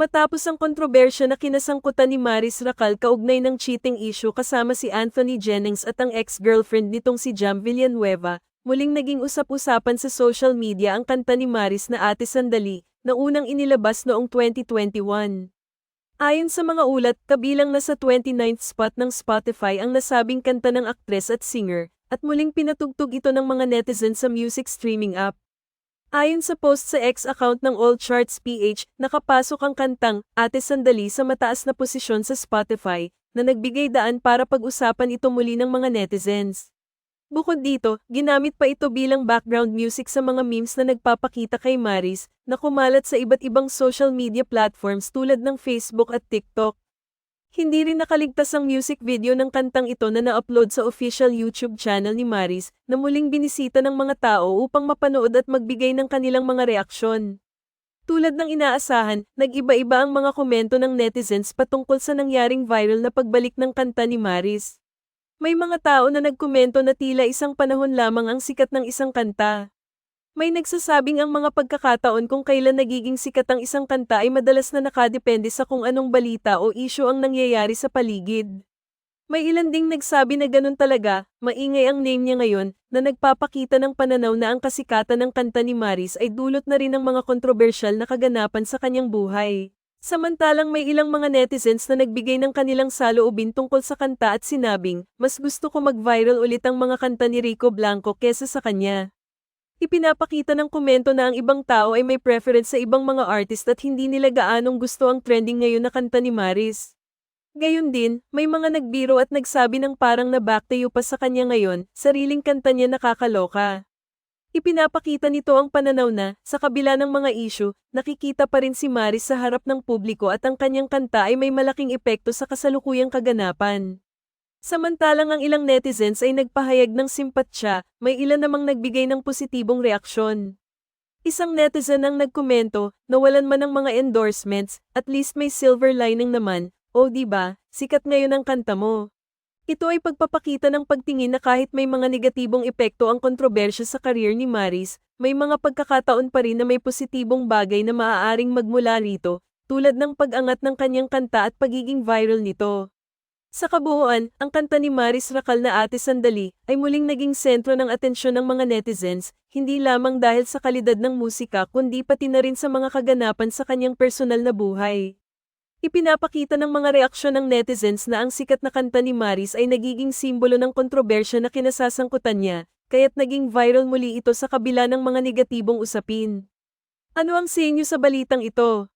Matapos ang kontrobersya na kinasangkutan ni Maris Racal kaugnay ng cheating issue kasama si Anthony Jennings at ang ex-girlfriend nitong si Jam Villanueva, muling naging usap-usapan sa social media ang kanta ni Maris na Ate Sandali, na unang inilabas noong 2021. Ayon sa mga ulat, kabilang na sa 29th spot ng Spotify ang nasabing kanta ng aktres at singer, at muling pinatugtog ito ng mga netizens sa music streaming app. Ayon sa post sa X account ng All Charts PH, nakapasok ang kantang Ate Sandali sa mataas na posisyon sa Spotify, na nagbigay daan para pag-usapan ito muli ng mga netizens. Bukod dito, ginamit pa ito bilang background music sa mga memes na nagpapakita kay Maris, na kumalat sa iba't ibang social media platforms tulad ng Facebook at TikTok. Hindi rin nakaligtas ang music video ng kantang ito na na-upload sa official YouTube channel ni Maris na muling binisita ng mga tao upang mapanood at magbigay ng kanilang mga reaksyon. Tulad ng inaasahan, nag-iba-iba ang mga komento ng netizens patungkol sa nangyaring viral na pagbalik ng kanta ni Maris. May mga tao na nagkomento na tila isang panahon lamang ang sikat ng isang kanta. May nagsasabing ang mga pagkakataon kung kailan nagiging sikat ang isang kanta ay madalas na nakadepende sa kung anong balita o isyo ang nangyayari sa paligid. May ilan ding nagsabi na ganun talaga, maingay ang name niya ngayon, na nagpapakita ng pananaw na ang kasikatan ng kanta ni Maris ay dulot na rin ng mga kontrobersyal na kaganapan sa kanyang buhay. Samantalang may ilang mga netizens na nagbigay ng kanilang saloobin tungkol sa kanta at sinabing, mas gusto ko mag-viral ulit ang mga kanta ni Rico Blanco kesa sa kanya. Ipinapakita ng komento na ang ibang tao ay may preference sa ibang mga artist at hindi nila gaanong gusto ang trending ngayon na kanta ni Maris. Gayon din, may mga nagbiro at nagsabi ng parang nabaktayo pa sa kanya ngayon, sariling kanta niya nakakaloka. Ipinapakita nito ang pananaw na, sa kabila ng mga issue, nakikita pa rin si Maris sa harap ng publiko at ang kanyang kanta ay may malaking epekto sa kasalukuyang kaganapan. Samantalang ang ilang netizens ay nagpahayag ng simpatsya, may ilan namang nagbigay ng positibong reaksyon. Isang netizen ang nagkomento, nawalan man ng mga endorsements, at least may silver lining naman, o di ba, sikat ngayon ang kanta mo. Ito ay pagpapakita ng pagtingin na kahit may mga negatibong epekto ang kontrobersya sa karir ni Maris, may mga pagkakataon pa rin na may positibong bagay na maaaring magmula rito, tulad ng pag-angat ng kanyang kanta at pagiging viral nito. Sa kabuuan, ang kanta ni Maris Racal na Ate Sandali ay muling naging sentro ng atensyon ng mga netizens, hindi lamang dahil sa kalidad ng musika kundi pati na rin sa mga kaganapan sa kanyang personal na buhay. Ipinapakita ng mga reaksyon ng netizens na ang sikat na kanta ni Maris ay nagiging simbolo ng kontrobersya na kinasasangkutan niya, kaya't naging viral muli ito sa kabila ng mga negatibong usapin. Ano ang sa inyo sa balitang ito?